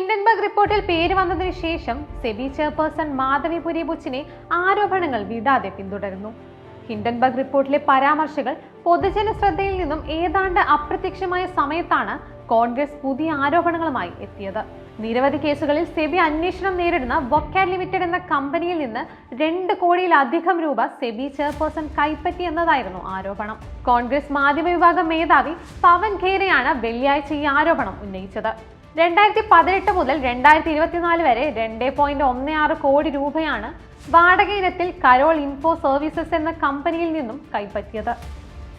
Hindenburg റിപ്പോർട്ടിൽ പേര് വന്നതിന് ശേഷം സെബി ചെയർപേഴ്സൺ മാധവി പുരിബുച്ചിനെ ആരോപണങ്ങൾ വിടാതെ പിന്തുടരുന്നു. ഹിൻഡൻബർഗ് റിപ്പോർട്ടിലെ പരാമർശങ്ങൾ പൊതുജന ശ്രദ്ധയിൽ നിന്നും ഏതാണ്ട് അപ്രത്യക്ഷമായ സമയത്താണ് കോൺഗ്രസ് പുതിയ ആരോപണങ്ങളുമായി എത്തിയത്. നിരവധി കേസുകളിൽ സെബി അന്വേഷണം നേരിടുന്ന വൊക്കാഡ് ലിമിറ്റഡ് എന്ന കമ്പനിയിൽ നിന്ന് രണ്ട് കോടിയിലധികം രൂപ സെബി ചെയർപേഴ്സൺ കൈപ്പറ്റി എന്നതായിരുന്നു ആരോപണം. കോൺഗ്രസ് മാധ്യമ വിഭാഗം മേധാവി പവൻ ഖേരയാണ് വെള്ളിയാഴ്ച ഈ ആരോപണം ഉന്നയിച്ചത്. രണ്ടായിരത്തി പതിനെട്ട് മുതൽ രണ്ടായിരത്തി ഇരുപത്തിനാല് വരെ രണ്ട് പോയിന്റ് ഒന്ന് ആറ് കോടി രൂപയാണ് വാടക ഇനത്തിൽ കരോൾ ഇൻഫോ സർവീസസ് എന്ന കമ്പനിയിൽ നിന്നും കൈപ്പറ്റിയത്.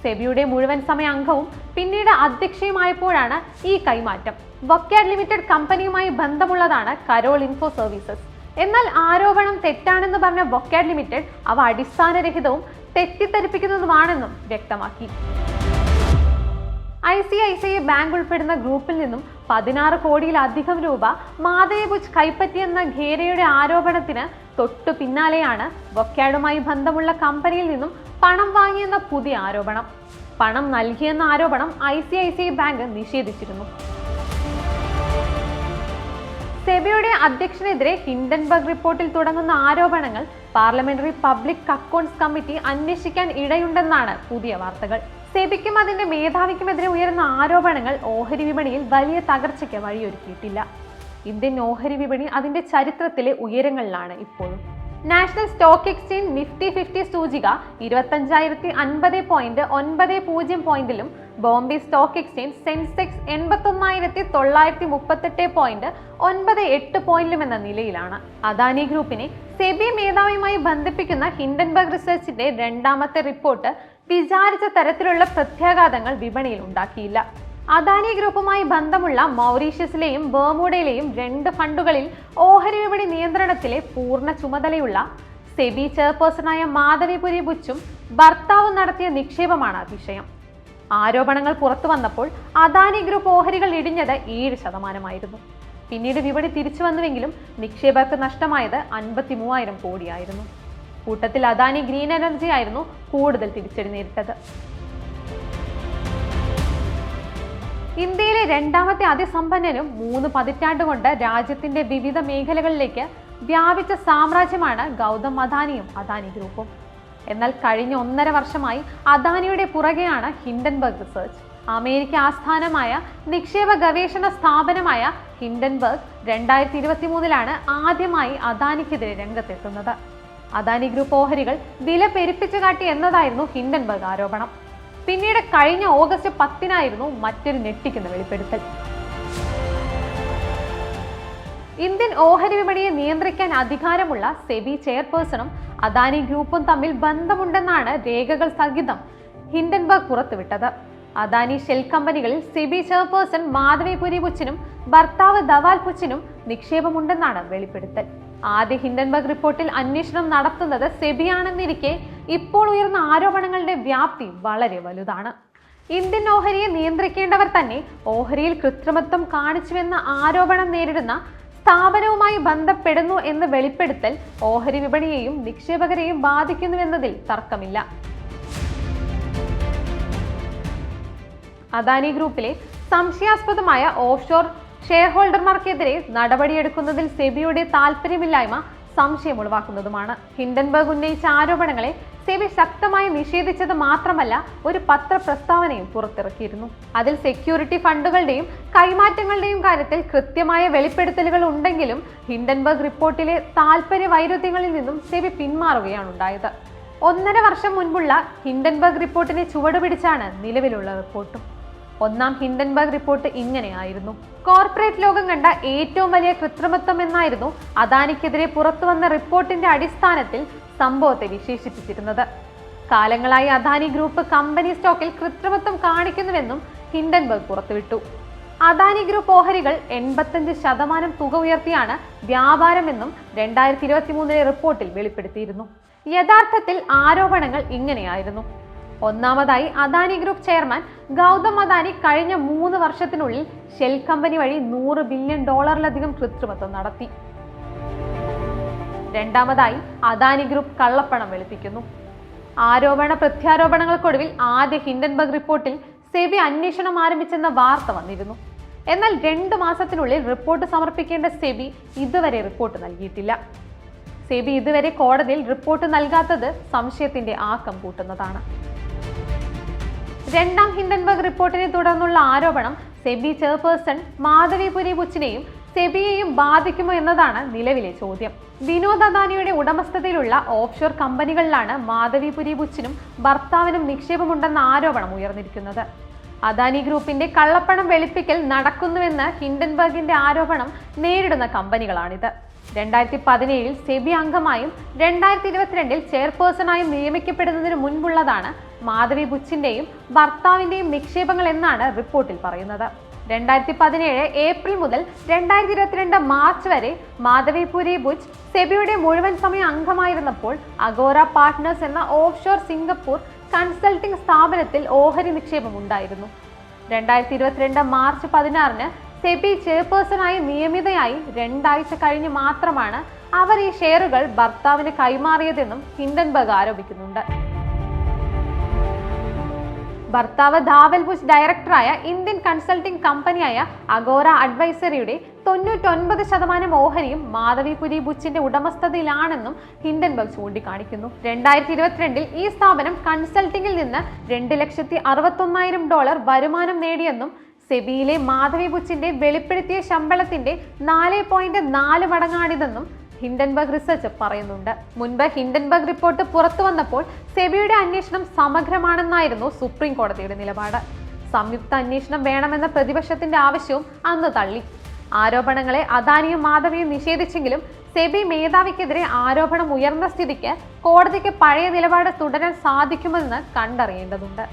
സെബിയുടെ മുഴുവൻ സമയ അംഗവും പിന്നീട് അധ്യക്ഷയുമായപ്പോഴാണ് ഈ കൈമാറ്റം. വൊക്കാഡ് ലിമിറ്റഡ് കമ്പനിയുമായി ബന്ധമുള്ളതാണ് കരോൾ ഇൻഫോ സർവീസസ് എന്നാൽ ആരോപണം തെറ്റാണെന്ന് പറഞ്ഞ വൊക്കാഡ് ലിമിറ്റഡ് അവ അടിസ്ഥാനരഹിതവും തെറ്റിദ്ധരിപ്പിക്കുന്നതുമാണെന്നും വ്യക്തമാക്കി. I C I C I bank ഉൾപ്പെടുന്ന ഗ്രൂപ്പിൽ നിന്നും പതിനാറ് കോടിയിലധികം രൂപ മാതയെബുജ് ബുജ് കൈപ്പറ്റിയെന്ന ഖേരയുടെ ആരോപണത്തിന് തൊട്ടു പിന്നാലെയാണ് വൊക്കാഡുമായി ബന്ധമുള്ള കമ്പനിയിൽ നിന്നും പണം വാങ്ങിയെന്ന പുതിയ ആരോപണം. പണം നൽകിയെന്ന ആരോപണം I C I C bank നിഷേധിച്ചിരുന്നു. സെബിയുടെ അധ്യക്ഷനെതിരെ ഹിൻഡൻബർഗ് റിപ്പോർട്ടിൽ തുടങ്ങുന്ന ആരോപണങ്ങൾ പാർലമെന്ററി പബ്ലിക് അക്കൗണ്ട്സ് കമ്മിറ്റി അന്വേഷിക്കാൻ ഇടയുണ്ടെന്നാണ് പുതിയ വാർത്തകൾ. സെബിക്കും അതിന്റെ മേധാവിക്കുമെതിരെ ഉയർന്ന ആരോപണങ്ങൾ ഓഹരി വിപണിയിൽ വലിയ തകർച്ചയ്ക്ക് വഴിയൊരുക്കിയിട്ടില്ല. ഇന്ത്യൻ ഓഹരി വിപണി അതിന്റെ ചരിത്രത്തിലെ ഉയരങ്ങളിലാണ് ഇപ്പോഴും. National Stock Exchange Nifty fifty സൂചിക ഇരുപത്തഞ്ചായിരത്തി അൻപത് പോയിന്റ് ഒൻപത് പൂജ്യം പോയിന്റിലും ബോംബെ സ്റ്റോക്ക് എക്സ്ചേഞ്ച് സെൻസെക്സ് എൺപത്തൊന്നായിരത്തി തൊള്ളായിരത്തി മുപ്പത്തെട്ട് പോയിന്റ് ഒൻപത് എട്ട് പോയിന്റിലും എന്ന നിലയിലാണ്. അദാനി ഗ്രൂപ്പിനെ സെബി മേധാവിയുമായി ബന്ധിപ്പിക്കുന്ന ഹിൻഡൻബർഗ് റിസർച്ചിന്റെ രണ്ടാമത്തെ റിപ്പോർട്ട് വിചാരിച്ച തരത്തിലുള്ള പ്രത്യാഘാതങ്ങൾ വിപണിയിൽ ഉണ്ടാക്കിയില്ല. അദാനി ഗ്രൂപ്പുമായി ബന്ധമുള്ള മൗറീഷ്യസിലെയും ബർമൂഡയിലെയും രണ്ട് ഫണ്ടുകളിൽ ഓഹരി വിപണി നിയന്ത്രണത്തിലെ പൂർണ ചുമതലയുള്ള സെബി ചെയർപേഴ്സണായ മാധവിപുരി ബുച്ചും ഭർത്താവും നടത്തിയ നിക്ഷേപമാണ് അതിശയം. ആരോപണങ്ങൾ പുറത്തു വന്നപ്പോൾ അദാനി ഗ്രൂപ്പ് ഓഹരികൾ ഇടിഞ്ഞത് ഏഴ് ശതമാനമായിരുന്നു. പിന്നീട് വിപണി തിരിച്ചു വന്നുവെങ്കിലും നിക്ഷേപകർക്ക് നഷ്ടമായത് അൻപത്തി മൂവായിരം കോടിയായിരുന്നു. കൂട്ടത്തിൽ അദാനി ഗ്രീൻ എനർജി ആയിരുന്നു കൂടുതൽ തിരിച്ചടി നേരിട്ടത്. ഇന്ത്യയിലെ രണ്ടാമത്തെ അതിസമ്പന്നനും മൂന്ന് പതിറ്റാണ്ട് കൊണ്ട് രാജ്യത്തിന്റെ വിവിധ മേഖലകളിലേക്ക് വ്യാപിച്ച സാമ്രാജ്യമാണ് ഗൗതം അദാനിയും അദാനി ഗ്രൂപ്പും. എന്നാൽ കഴിഞ്ഞ ഒന്നര വർഷമായി അദാനിയുടെ പുറകെയാണ് ഹിൻഡൻബർഗ് റിസർച്ച്. അമേരിക്ക ആസ്ഥാനമായ നിക്ഷേപ ഗവേഷണ സ്ഥാപനമായ ഹിൻഡൻബർഗ് രണ്ടായിരത്തി ഇരുപത്തി മൂന്നിലാണ് ആദ്യമായി അദാനിക്കെതിരെ രംഗത്തെത്തുന്നത്. അദാനി ഗ്രൂപ്പ് ഓഹരികൾ വില പെരുപ്പിച്ചു കാട്ടി എന്നതായിരുന്നു ഹിൻഡൻബർഗ് ആരോപണം. പിന്നീട് കഴിഞ്ഞ ഓഗസ്റ്റ് പത്തിനായിരുന്നു മറ്റൊരു ഞെട്ടിക്കുന്ന വെളിപ്പെടുത്തൽ. ഇന്ത്യൻ ഓഹരി വിപണിയെ നിയന്ത്രിക്കാൻ അധികാരമുള്ള സെബി ചെയർപേഴ്സണും അദാനി ഗ്രൂപ്പും തമ്മിൽ ബന്ധമുണ്ടെന്നാണ് രേഖകൾ സഹിതം ഹിൻഡൻബർഗ് പുറത്തുവിട്ടത്. അദാനി ഷെൽ കമ്പനികളിൽ സെബി ചെയർപേഴ്സൺ മാധവി പുരിപുച്ചിനും ഭർത്താവ് ദവാൽ പുച്ചിനും നിക്ഷേപമുണ്ടെന്നാണ് വെളിപ്പെടുത്തൽ. ആദ്യ ഹിൻഡൻബർഗ് റിപ്പോർട്ടിൽ അന്വേഷണം നടത്തുന്നത് സെബിയാണെന്നിരിക്കെ ഇപ്പോൾ ഉയർന്ന ആരോപണങ്ങളുടെ വ്യാപ്തി വളരെ വലുതാണ്. ഇന്ത്യൻ ഓഹരിയെ നിയന്ത്രിക്കേണ്ടവർ തന്നെ ഓഹരിയിൽ കൃത്രിമത്വം കാണിച്ചുവെന്ന ആരോപണം നേരിടുന്ന സ്ഥാപനവുമായി ബന്ധപ്പെടുന്നു എന്ന് വെളിപ്പെടുത്തൽ ഓഹരി വിപണിയെയും നിക്ഷേപകരെയും ബാധിക്കുന്നുവെന്നതിൽ തർക്കമില്ല. അദാനി ഗ്രൂപ്പിലെ സംശയാസ്പദമായ ഓഫ്ഷോർ ഷെയർ ഹോൾഡർമാർക്കെതിരെ നടപടിയെടുക്കുന്നതിൽ സെബിയുടെ താല്പര്യമില്ലായ്മ സംശയം ഉളവാക്കുന്നതുമാണ്. ഹിൻഡൻബർഗ് ഉന്നയിച്ച ആരോപണങ്ങളെ സെബി ശക്തമായി നിഷേധിച്ചത് മാത്രമല്ല ഒരു പത്രപ്രസ്താവനയും പുറത്തിറക്കിയിരുന്നു. അതിൽ സെക്യൂരിറ്റി ഫണ്ടുകളുടെയും കൈമാറ്റങ്ങളുടെയും കാര്യത്തിൽ കൃത്യമായ വെളിപ്പെടുത്തലുകൾ ഉണ്ടെങ്കിലും ഹിൻഡൻബർഗ് റിപ്പോർട്ടിലെ താല്പര്യ വൈരുദ്ധ്യങ്ങളിൽ നിന്നും സെബി പിന്മാറുകയാണ് ഉണ്ടായത് ഒന്നര വർഷം മുൻപുള്ള ഹിൻഡൻബർഗ് റിപ്പോർട്ടിനെ ചുവടുപിടിച്ചാണ് നിലവിലുള്ള റിപ്പോർട്ടും. ഒന്നാം ഹിൻഡൻബർഗ് റിപ്പോർട്ട് ഇങ്ങനെയായിരുന്നു. കോർപ്പറേറ്റ് ലോകം കണ്ട ഏറ്റവും വലിയ കൃത്രിമത്വം എന്നായിരുന്നു അദാനിക്കെതിരെ പുറത്തുവന്ന റിപ്പോർട്ടിന്റെ അടിസ്ഥാനത്തിൽ സംഭവത്തെ വിശേഷിപ്പിച്ചിരുന്നത്. കാലങ്ങളായി അദാനി ഗ്രൂപ്പ് കമ്പനി സ്റ്റോക്കിൽ കൃത്രിമത്വം കാണിക്കുന്നുവെന്നും ഹിൻഡൻബർഗ് പുറത്തുവിട്ടു. അദാനി ഗ്രൂപ്പ് ഓഹരികൾ എൺപത്തഞ്ച് ശതമാനം തുക ഉയർത്തിയാണ് വ്യാപാരമെന്നും രണ്ടായിരത്തി ഇരുപത്തി മൂന്നിലെ റിപ്പോർട്ടിൽ വെളിപ്പെടുത്തിയിരുന്നു. യഥാർത്ഥത്തിൽ ആരോപണങ്ങൾ ഇങ്ങനെയായിരുന്നു. ഒന്നാമതായി അദാനി ഗ്രൂപ്പ് ചെയർമാൻ ഗൗതം അദാനി കഴിഞ്ഞ മൂന്ന് വർഷത്തിനുള്ളിൽ ഷെൽ കമ്പനി വഴി നൂറ് ബില്യൺ ഡോളറിലധികം കൃത്രിമത്വം നടത്തി. രണ്ടാമതായി അദാനി ഗ്രൂപ്പ് കള്ളപ്പണം വെളുപ്പിക്കുന്നു. ആരോപണ പ്രത്യാരോപണങ്ങൾക്കൊടുവിൽ ആദ്യ ഹിൻഡൻബർഗ് റിപ്പോർട്ടിൽ സെബി അന്വേഷണം ആരംഭിച്ചെന്ന വാർത്ത വന്നിരുന്നു. എന്നാൽ രണ്ടു മാസത്തിനുള്ളിൽ റിപ്പോർട്ട് സമർപ്പിക്കേണ്ട സെബി ഇതുവരെ റിപ്പോർട്ട് നൽകിയിട്ടില്ല. സെബി ഇതുവരെ കോടതിയിൽ റിപ്പോർട്ട് നൽകാത്തത് സംശയത്തിന്റെ ആക്കം കൂട്ടുന്നതാണ്. രണ്ടാം ഹിൻഡൻബർഗ് റിപ്പോർട്ടിനെ തുടർന്നുള്ള ആരോപണം സെബി ചെയർപേഴ്സൺ മാധവി പുരി ബുച്ചിനെയും സെബിയെയും ബാധിക്കുമോ എന്നതാണ് നിലവിലെ ചോദ്യം. വിനോദ് അദാനിയുടെ ഉടമസ്ഥതയിലുള്ള ഓഫ്ഷോർ കമ്പനികളിലാണ് മാധവിപുരി ബുച്ചിനും ഭർത്താവിനും നിക്ഷേപമുണ്ടെന്ന ആരോപണം ഉയർന്നിരിക്കുന്നത്. അദാനി ഗ്രൂപ്പിന്റെ കള്ളപ്പണം വെളുപ്പിക്കൽ നടക്കുന്നുവെന്ന് ഹിൻഡൻബർഗിന്റെ ആരോപണം നേരിടുന്ന കമ്പനികളാണിത്. രണ്ടായിരത്തി പതിനേഴിൽ സെബി അംഗമായും രണ്ടായിരത്തി ഇരുപത്തിരണ്ടിൽ ചെയർപേഴ്സണായും നിയമിക്കപ്പെടുന്നതിന് മുൻപുള്ളതാണ് മാധവി ബുച്ചിന്റെയും ഭർത്താവിന്റെയും നിക്ഷേപങ്ങൾ എന്നാണ് റിപ്പോർട്ടിൽ പറയുന്നത്. രണ്ടായിരത്തി പതിനേഴ് ഏപ്രിൽ മുതൽ രണ്ടായിരത്തി ഇരുപത്തിരണ്ട് മാർച്ച് വരെ മാധവിപുരി ബുജ് സെബിയുടെ മുഴുവൻ സമയ അംഗമായിരുന്നപ്പോൾ അഗോറ പാർട്ട്നേഴ്സ് എന്ന ഓഫ്ഷോർ സിംഗപ്പൂർ കൺസൾട്ടിംഗ് സ്ഥാപനത്തിൽ ഓഹരി നിക്ഷേപം ഉണ്ടായിരുന്നു രണ്ടായിരത്തി ഇരുപത്തിരണ്ട് മാർച്ച് പതിനാറിന് സെബി ചെയർപേഴ്സണായി നിയമിതയായി രണ്ടാഴ്ച കഴിഞ്ഞ് മാത്രമാണ് അവർ ഈ ഷെയറുകൾ ഭർത്താവിന് കൈമാറിയതെന്നും ഹിൻഡൻബർഗ് ആരോപിക്കുന്നുണ്ട്. ഭർത്താവ് ധാവൽ ബുഷ് ഡയറക്ടറായ ഇന്ത്യൻ കൺസൾട്ടിംഗ് കമ്പനിയായ അഗോറ അഡ്വൈസറിയുടെ തൊണ്ണൂറ്റൊൻപത് ശതമാനം ഓഹരിയും മാധവിപുരി ബുച്ചിന്റെ ഉടമസ്ഥതയിലാണെന്നും ഹിൻഡൻബർഗ് ചൂണ്ടിക്കാണിക്കുന്നു. രണ്ടായിരത്തി ഇരുപത്തിരണ്ടിൽ ഈ സ്ഥാപനം കൺസൾട്ടിംഗിൽ നിന്ന് രണ്ട് ലക്ഷത്തി അറുപത്തൊന്നായിരം ഡോളർ വരുമാനം നേടിയെന്നും സെബിയിലെ മാധവി ബുച്ചിന്റെ വെളിപ്പെടുത്തിയ ശമ്പളത്തിന്റെ നാല് പോയിന്റ് നാല് മടങ്ങാണിതെന്നും ഹിൻഡൻബർഗ് റിസർച്ച് പറയുന്നുണ്ട്. മുൻപ് ഹിൻഡൻബർഗ് റിപ്പോർട്ട് പുറത്തു വന്നപ്പോൾ സെബിയുടെ അന്വേഷണം സമഗ്രമാണെന്നായിരുന്നു സുപ്രീം കോടതിയുടെ നിലപാട്. സംയുക്ത അന്വേഷണം വേണമെന്ന പ്രതിപക്ഷത്തിന്റെ ആവശ്യവും അന്ന് തള്ളി. ആരോപണങ്ങളെ അദാനിയും മാധവിയും നിഷേധിച്ചെങ്കിലും സെബി മേധാവിക്കെതിരെ ആരോപണം ഉയർന്ന സ്ഥിതിക്ക് കോടതിക്ക് പഴയ നിലപാട് തുടരാൻ സാധിക്കുമെന്ന് കണ്ടറിയേണ്ടതുണ്ട്.